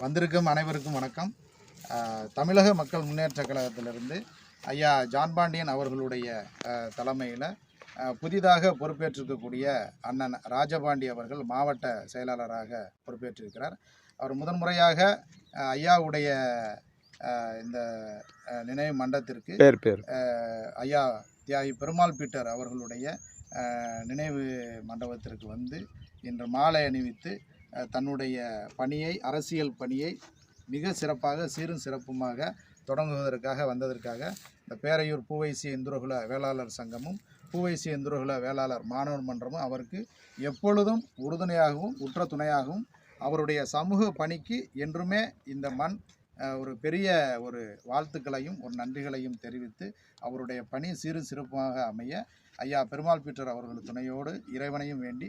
வந்திருக்கும் அனைவருக்கும் வணக்கம். தமிழக மக்கள் முன்னேற்ற கழகத்திலிருந்து ஐயா ஜான் பாண்டியன் அவர்களுடைய தலைமையில் புதிதாக பொறுப்பேற்றிருக்கக்கூடிய அண்ணன் ராஜபாண்டி அவர்கள் மாவட்ட செயலாளராக பொறுப்பேற்றிருக்கிறார். அவர் முதன்முறையாக ஐயாவுடைய இந்த நினைவு மண்டபத்திற்கு பேர் பேர். அஹ், ஐயா தியாகி பெருமாள் பீட்டர் அவர்களுடைய நினைவு மண்டபத்திற்கு வந்து இன்று மாலை அணிவித்து தன்னுடைய பணியை அரசியல் பணியை மிக சிறப்பாக சீரும் சிறப்புமாக தொடங்குவதற்காக வந்ததற்காக இந்த பேரையூர் பூவைசி இந்துரகுல வேளாளர் சங்கமும் பூவைசி இந்துரகுல வேளாளர் மாணவர் மன்றமும் அவருக்கு எப்பொழுதும் உறுதுணையாகவும் உற்ற துணையாகவும் அவருடைய சமூக பணிக்கு என்றுமே இந்த மண் ஒரு பெரிய ஒரு வாழ்த்துக்களையும் ஒரு நன்றிகளையும் தெரிவித்து அவருடைய பணி சிறு சிறப்பாக அமைய ஐயா பெருமாள் பீட்டர் அவர்கள் துணையோடு இறைவனையும் வேண்டி